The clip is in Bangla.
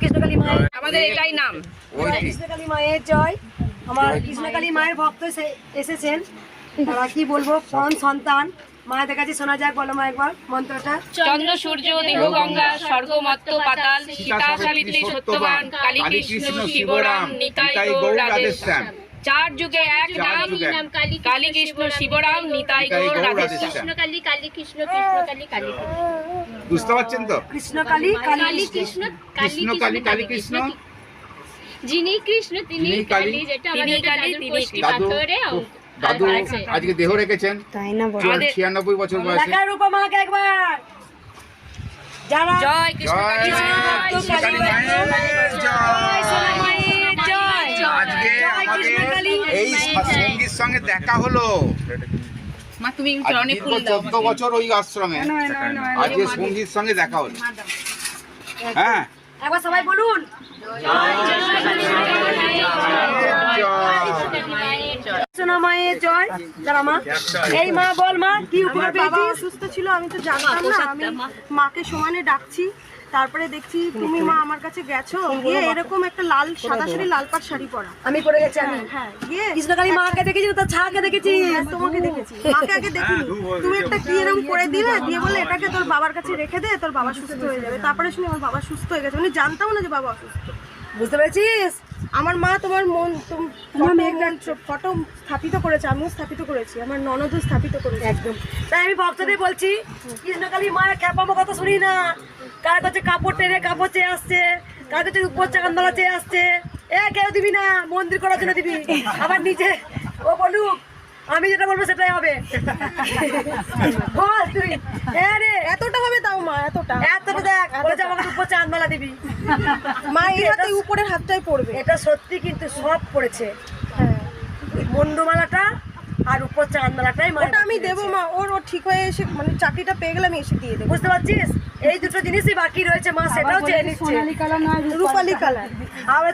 কৃষ্ণকালী মায়ের আমাদের এটাই নাম। জয় কৃষ্ণকালী মায়ের জয়। আমার কৃষ্ণকালী মায়ের ভক্ত এসে- এসেছেন। তারা কি বলব? কোন সন্তান? মায়ের কাছে শোনা যাক বলো মা একবার মন্ত্রটা। চন্দ্র সূর্য দেহ গঙ্গা স্বর্গ মত্ত পাতাল সীতা সাবিত্রী সত্যবান কালী কৃষ্ণ শিবরাম নিতাই গৌর চার যুগে এক নাম নাম কালী কালী কৃষ্ণ শিবরাম নিতাই গৌর। কৃষ্ণ। কালী কালী কৃষ্ণ কৃষ্ণ কালী কালী বুঝতে পারছেন তো? কৃষ্ণকালী কালী কালী কৃষ্ণ। কৃষ্ণ কৃষ্ণ কালী কালী কৃষ্ণ। যিনি কৃষ্ণ তিনি কালী, যেটা তিনি আমাদের কালী, তিনি পাথরে দাদু আজকে দেহ রেখেছেন? তাই না ছিয়ানব্বই বছর বয়সে। দেখার রূপা মাকে একবার জয় কৃষ্ণ জয় মায়ের জয় সঙ্গে দেখা হলো মা তুমি চরণে ফুল দাও চোদ্দ বছর ওই আশ্রমে আজকে সঙ্গীর সঙ্গে দেখা হলো হ্যাঁ একবার সবাই বলুন মায়ের জয়। যারা মা। এই মা বল মা কি উপকার আমার বাবা অসুস্থ ছিল আমি তো জানতাম না। আমি মাকে সমানে ডাকছি তারপরে দেখছি তুমি মা আমার কাছে গেছো গিয়ে এরকম একটা লাল সাদা শাড়ি লাল পাট শাড়ি পরা। আমি পড়ে গেছি আমি। হ্যাঁ গিয়ে কৃষ্ণকালী মাকে দেখেছি তার ছাকে দেখেছি। হ্যাঁ, তোমাকে দেখেছি। মাকে আগে দেখিনি। তুমি একটা কি এরকম করে দিলে? দিয়ে বলে এটাকে তোর বাবার কাছে রেখে দে তোর বাবা সুস্থ হয়ে যাবে। তারপরে শুনি আমার বাবা সুস্থ হয়ে গেছে। মানে জানতাম না যে বাবা অসুস্থ। বুঝতে পেরেছিস? আমার মা তোমার মন ফটো স্থাপিত করেছে আমিও স্থাপিত করেছি আমার ননদও স্থাপিত করেছে। একদম। তাই আমি ভক্তদের বলছি কৃষ্ণকালী মায়ের খ্যাপামো কথা শুনি না। কার কাছে কাপড় টেনে কাপড় চেয়ে আসছে কার কাছে উপর চাকান্দলা চেয়ে আসছে। এ কেউ দিবি না মন্দির করার জন্য দিবি। আবার নিজে ও বলুক আমি যেটা বলব সেটাই হবে। বল তুই। হ্যাঁ রে এতটা হবে তাও মা এতটা। এতটা। দেখ চাঁদমালা দিবি। মা এই হাতে উপরের হাতটাই পড়বে। এটা সত্যি কিন্তু সব পড়েছে। হ্যাঁ। মন্ডমালাটা আর উপর চাঁদমালাটাই ওটা আমি দেবো মা। ওর ও ঠিক হয়ে এসে মানে চাকরিটা পেয়ে গেলে আমি এসে দিয়ে দেবো। বুঝতে পারছিস? এই দুটো জিনিসই বাকি রয়েছে মা সেটাও চেয়ে নিচ্ছে। রূপালি কালার। আবার